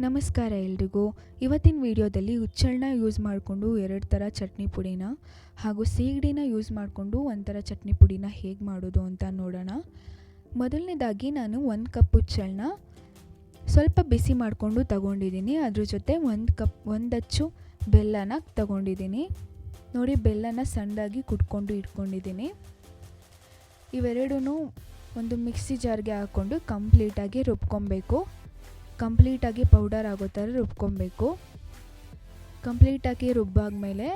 ನಮಸ್ಕಾರ ಎಲ್ರಿಗೂ. ಇವತ್ತಿನ ವಿಡಿಯೋದಲ್ಲಿ ಹುಚ್ಚಳನ್ನ ಯೂಸ್ ಮಾಡಿಕೊಂಡು ಎರಡು ಥರ ಚಟ್ನಿ ಪುಡಿನ ಹಾಗೂ ಸೀಗಡಿನ ಯೂಸ್ ಮಾಡಿಕೊಂಡು ಒಂಥರ ಚಟ್ನಿ ಪುಡಿನ ಹೇಗೆ ಮಾಡೋದು ಅಂತ ನೋಡೋಣ. ಮೊದಲನೇದಾಗಿ ನಾನು ಒಂದು ಕಪ್ ಹುಚ್ಚಳನ್ನ ಸ್ವಲ್ಪ ಬಿಸಿ ಮಾಡಿಕೊಂಡು ತಗೊಂಡಿದ್ದೀನಿ. ಅದ್ರ ಜೊತೆ ಒಂದು ಕಪ್ ಒಂದಚ್ಚು ಬೆಲ್ಲನ ತಗೊಂಡಿದ್ದೀನಿ. ನೋಡಿ, ಬೆಲ್ಲನ ಸಣ್ಣದಾಗಿ ಕುಟ್ಕೊಂಡು ಇಟ್ಕೊಂಡಿದ್ದೀನಿ. ಇವೆರಡೂ ಒಂದು ಮಿಕ್ಸಿ ಜಾರ್ಗೆ ಹಾಕ್ಕೊಂಡು ಕಂಪ್ಲೀಟಾಗಿ ರುಬ್ಕೊಬೇಕು. ಕಂಪ್ಲೀಟಾಗಿ ಪೌಡರ್ ಆಗೋ ಥರ ರುಬ್ಕೊಬೇಕು. ಕಂಪ್ಲೀಟಾಗಿ ರುಬ್ಬಾದ್ಮೇಲೆ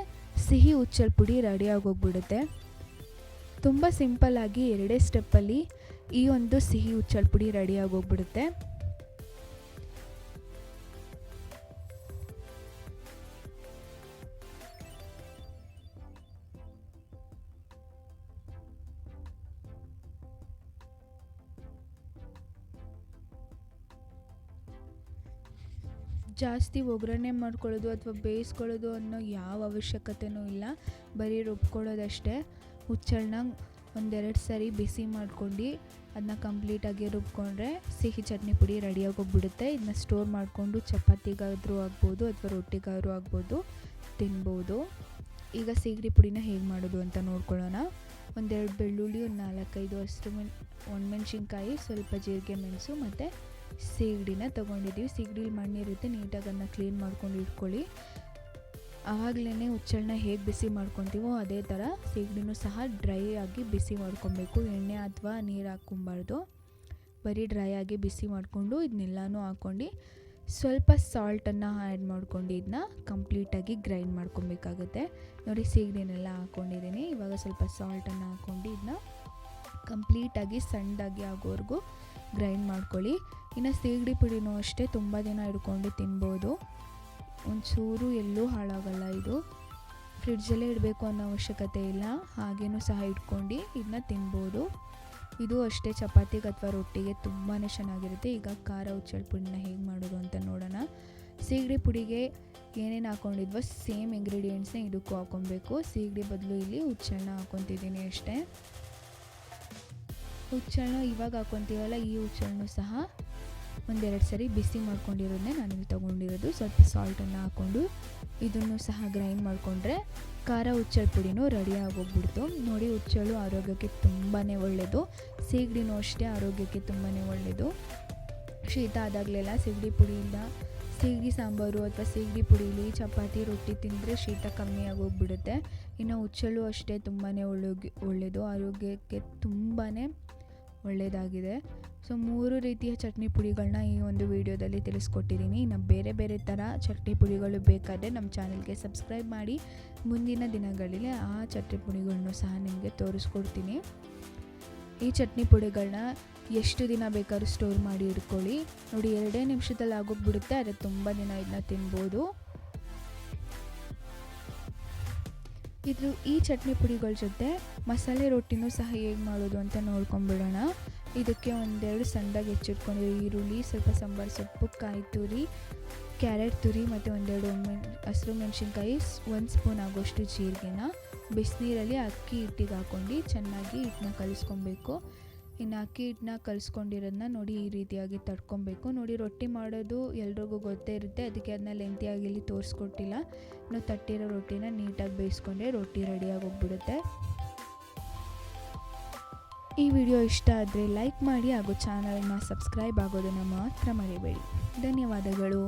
ಸಿಹಿ ಉಚ್ಚಲ್ ಪುಡಿ ರೆಡಿ ಆಗೋಗ್ಬಿಡುತ್ತೆ. ತುಂಬ ಸಿಂಪಲ್ಲಾಗಿ ಎರಡೇ ಸ್ಟೆಪ್ಪಲ್ಲಿ ಈ ಒಂದು ಸಿಹಿ ಉಚ್ಚಲ್ ಪುಡಿ ರೆಡಿ ಜಾಸ್ತಿ ಒಗ್ಗರಣೆ ಮಾಡ್ಕೊಳ್ಳೋದು ಅಥವಾ ಬೇಯಿಸ್ಕೊಳ್ಳೋದು ಅನ್ನೋ ಯಾವ ಅವಶ್ಯಕತೆಯೂ ಇಲ್ಲ. ಬರೀ ರುಬ್ಕೊಳ್ಳೋದಷ್ಟೇ. ಹುಚ್ಚಳನ್ನ ಒಂದೆರಡು ಸರಿ ಬಿಸಿ ಮಾಡ್ಕೊಂಡು ಅದನ್ನ ಕಂಪ್ಲೀಟಾಗಿ ರುಬ್ಕೊಂಡ್ರೆ ಸಿಹಿ ಚಟ್ನಿ ಪುಡಿ ರೆಡಿಯಾಗಿ ಹೋಗ್ಬಿಡುತ್ತೆ ಇದನ್ನ ಸ್ಟೋರ್ ಮಾಡಿಕೊಂಡು ಚಪಾತಿಗಾದರೂ ಆಗ್ಬೋದು ಅಥವಾ ರೊಟ್ಟಿಗಾದರೂ ಆಗ್ಬೋದು ತಿನ್ಬೋದು. ಈಗ ಸೀಗಡಿ ಪುಡಿನ ಹೇಗೆ ಮಾಡೋದು ಅಂತ ನೋಡ್ಕೊಳ್ಳೋಣ. ಒಂದೆರಡು ಬೆಳ್ಳುಳ್ಳಿ, ಒಂದು ನಾಲ್ಕೈದು ಅಷ್ಟು ಮೆಣ್ ಒಣಮೆಣ್ಸಿನ್ಕಾಯಿ ಸ್ವಲ್ಪ ಜೀರಿಗೆ ಮೆಣಸು ಮತ್ತು ಸೀಗಡಿನ ತೊಗೊಂಡಿದ್ದೀವಿ. ಸೀಗಡಿಲಿ ಮಣ್ಣಿರುತ್ತೆ ನೀಟಾಗಿ ಅದನ್ನ ಕ್ಲೀನ್ ಮಾಡ್ಕೊಂಡು ಇಟ್ಕೊಳ್ಳಿ. ಆವಾಗಲೇ ಹುಚ್ಚಳನ್ನ ಹೇಗೆ ಬಿಸಿ ಮಾಡ್ಕೊತೀವೋ ಅದೇ ಥರ ಸೀಗಡಿನೂ ಸಹ ಡ್ರೈ ಆಗಿ ಬಿಸಿ ಮಾಡ್ಕೊಬೇಕು. ಎಣ್ಣೆ ಅಥವಾ ನೀರು ಹಾಕ್ಕೊಬಾರ್ದು. ಬರೀ ಡ್ರೈ ಆಗಿ ಬಿಸಿ ಮಾಡಿಕೊಂಡು ಇದನ್ನೆಲ್ಲನೂ ಹಾಕ್ಕೊಂಡು ಸ್ವಲ್ಪ ಸಾಲ್ಟನ್ನು ಆ್ಯಡ್ ಮಾಡ್ಕೊಂಡು ಇದನ್ನ ಕಂಪ್ಲೀಟಾಗಿ ಗ್ರೈಂಡ್ ಮಾಡ್ಕೊಬೇಕಾಗುತ್ತೆ. ನೋಡಿ ಸೀಗಡಿನೆಲ್ಲ ಹಾಕ್ಕೊಂಡಿದ್ದೀನಿ ಇವಾಗ ಸ್ವಲ್ಪ ಸಾಲ್ಟನ್ನು ಹಾಕ್ಕೊಂಡು ಇದನ್ನ ಕಂಪ್ಲೀಟಾಗಿ ಸಣ್ಣದಾಗಿ ಆಗೋವರೆಗೂ ಗ್ರೈಂಡ್ ಮಾಡ್ಕೊಳ್ಳಿ. ಇನ್ನು ಸೀಗಡಿ ಪುಡಿನೂ ಅಷ್ಟೇ ತುಂಬ ದಿನ ಇಟ್ಕೊಂಡು ತಿನ್ಬೋದು. ಒಂಚೂರು ಎಲ್ಲೂ ಹಾಳಾಗಲ್ಲ ಇದು. ಫ್ರಿಡ್ಜಲ್ಲೇ ಇಡಬೇಕು ಅನ್ನೋ ಅವಶ್ಯಕತೆ ಇಲ್ಲ. ಹಾಗೇನೂ ಸಹ ಇಟ್ಕೊಂಡು ಇದನ್ನ ತಿನ್ಬೋದು. ಇದು ಅಷ್ಟೇ ಚಪಾತಿಗೆ ಅಥವಾ ರೊಟ್ಟಿಗೆ ತುಂಬಾ ಚೆನ್ನಾಗಿರುತ್ತೆ. ಈಗ ಖಾರ ಉಚ್ಚಳ ಪುಡಿನ ಹೇಗೆ ಮಾಡೋದು ಅಂತ ನೋಡೋಣ. ಸೀಗಡಿ ಪುಡಿಗೆ ಏನೇನು ಹಾಕ್ಕೊಂಡಿದ್ವೋ ಸೇಮ್ ಇಂಗ್ರೀಡಿಯೆಂಟ್ಸ್ನೇ ಇದಕ್ಕೂ ಹಾಕ್ಕೊಬೇಕು ಸೀಗಡಿ ಬದಲು ಇಲ್ಲಿ ಹುಚ್ಚಳನ್ನ ಹಾಕ್ಕೊತಿದ್ದೀನಿ ಅಷ್ಟೇ. ಹುಚ್ಚಳನ್ನ ಇವಾಗ ಹಾಕ್ಕೊತೀವಲ್ಲ ಈ ಹುಚ್ಚಳನ್ನು ಸಹ ಒಂದೆರಡು ಸರಿ ಬಿಸಿ ಮಾಡ್ಕೊಂಡಿರೋದನ್ನೇ ನಾನಿಲ್ಲಿ ತೊಗೊಂಡಿರೋದು. ಸ್ವಲ್ಪ ಸಾಲ್ಟನ್ನು ಹಾಕ್ಕೊಂಡು ಇದನ್ನು ಸಹ ಗ್ರೈಂಡ್ ಮಾಡಿಕೊಂಡ್ರೆ ಖಾರ ಉಚ್ಚಳ ಪುಡಿನೂ ರೆಡಿ ಆಗೋಗ್ಬಿಡ್ತು. ನೋಡಿ ಹುಚ್ಚಳು ಆರೋಗ್ಯಕ್ಕೆ ತುಂಬಾ ಒಳ್ಳೆಯದು ಸೀಗಡಿನೂ ಅಷ್ಟೇ ಆರೋಗ್ಯಕ್ಕೆ ತುಂಬಾ ಒಳ್ಳೆಯದು ಶೀತ ಆದಾಗಲೆಲ್ಲ ಸೀಗಡಿ ಪುಡಿಯಿಂದ ಸೀಗಡಿ ಸಾಂಬಾರು ಅಥವಾ ಸೀಗಡಿ ಪುಡೀಲಿ ಚಪಾತಿ, ರೊಟ್ಟಿ ತಿಂದರೆ ಶೀತ ಕಮ್ಮಿ ಆಗೋಗ್ಬಿಡುತ್ತೆ. ಇನ್ನು ಹುಚ್ಚಳು ಅಷ್ಟೇ ತುಂಬಾ ಒಳ್ಳೆ ಒಳ್ಳೆಯದು ಆರೋಗ್ಯಕ್ಕೆ ತುಂಬಾ ಒಳ್ಳೆಯದಾಗಿದೆ ಸೊ ಮೂರು ರೀತಿಯ ಚಟ್ನಿ ಪುಡಿಗಳನ್ನ ಈ ಒಂದು ವಿಡಿಯೋದಲ್ಲಿ ತಿಳಿಸ್ಕೊಟ್ಟಿದ್ದೀನಿ. ಇನ್ನು ಬೇರೆ ಬೇರೆ ಥರ ಚಟ್ನಿ ಪುಡಿಗಳು ಬೇಕಾದರೆ ನಮ್ಮ ಚಾನಲ್ಗೆ ಸಬ್ಸ್ಕ್ರೈಬ್ ಮಾಡಿ. ಮುಂದಿನ ದಿನಗಳಲ್ಲಿ ಆ ಚಟ್ನಿ ಪುಡಿಗಳನ್ನು ಸಹ ನಿಮಗೆ ತೋರಿಸ್ಕೊಡ್ತೀನಿ. ಈ ಚಟ್ನಿ ಪುಡಿಗಳನ್ನ ಎಷ್ಟು ದಿನ ಬೇಕಾದ್ರೂ ಸ್ಟೋರ್ ಮಾಡಿ ಇಟ್ಕೊಳ್ಳಿ. ನೋಡಿ, ಎರಡೇ ನಿಮಿಷದಲ್ಲಿ ಆಗೋಗ್ಬಿಡುತ್ತೆ ಆದರೆ ತುಂಬ ದಿನ ಇದನ್ನ ತಿನ್ಬೋದು. ಇದು ಈ ಚಟ್ನಿ ಪುಡಿಗಳ ಜೊತೆ ಮಸಾಲೆ ರೊಟ್ಟಿನೂ ಸಹ ಹೇಗೆ ಮಾಡೋದು ಅಂತ ನೋಡ್ಕೊಂಬಿಡೋಣ. ಇದಕ್ಕೆ ಒಂದೆರಡು ಸಣ್ಣದಾಗಿ ಹೆಚ್ಚಿಟ್ಕೊಂಡಿರೋ ಈರುಳ್ಳಿ, ಸ್ವಲ್ಪ ಸಾಂಬಾರು ಸೊಪ್ಪು ಕಾಯಿ ತುರಿ ಕ್ಯಾರೆಟ್ ತುರಿ ಮತ್ತು ಒಂದೆರಡು ಹಸಿರು ಮೆಣಸಿನ್ಕಾಯಿ, ಒಂದು ಸ್ಪೂನ್ ಆಗೋಷ್ಟು ಜೀರಿಗೆನ, ಬಿಸಿನೀರಲ್ಲಿ ಅಕ್ಕಿ ಹಿಟ್ಟಿಗೆ ಹಾಕ್ಕೊಂಡು ಚೆನ್ನಾಗಿ ಹಿಟ್ಟನ್ನ ಕಲಿಸ್ಕೊಬೇಕು. ಇನ್ನು ಅಕ್ಕಿ ಹಿಟ್ಟನ್ನ ಕಲಿಸ್ಕೊಂಡಿರೋದನ್ನ ನೋಡಿ ಈ ರೀತಿಯಾಗಿ ತಡ್ಕೊಬೇಕು. ನೋಡಿ ರೊಟ್ಟಿ ಮಾಡೋದು ಎಲ್ರಿಗೂ ಗೊತ್ತೇ ಇರುತ್ತೆ. ಅದಕ್ಕೆ ಅದನ್ನ ಲೆಂತಿಯಾಗಿ ಇಲ್ಲಿ ತೋರಿಸ್ಕೊಟ್ಟಿಲ್ಲ. ಇನ್ನು ತಟ್ಟಿರೋ ರೊಟ್ಟಿನ ನೀಟಾಗಿ ಬೇಯಿಸ್ಕೊಂಡ್ರೆ ರೊಟ್ಟಿ ರೆಡಿಯಾಗಿ ಹೋಗ್ಬಿಡುತ್ತೆ. ಈ ವಿಡಿಯೋ ಇಷ್ಟ ಆದರೆ ಲೈಕ್ ಮಾಡಿ ಹಾಗೂ ಚಾನಲ್ನ ಸಬ್ಸ್ಕ್ರೈಬ್ ಆಗೋದನ್ನು ಮಾತ್ರ ಮರಿಬೇಡಿ. ಧನ್ಯವಾದಗಳು.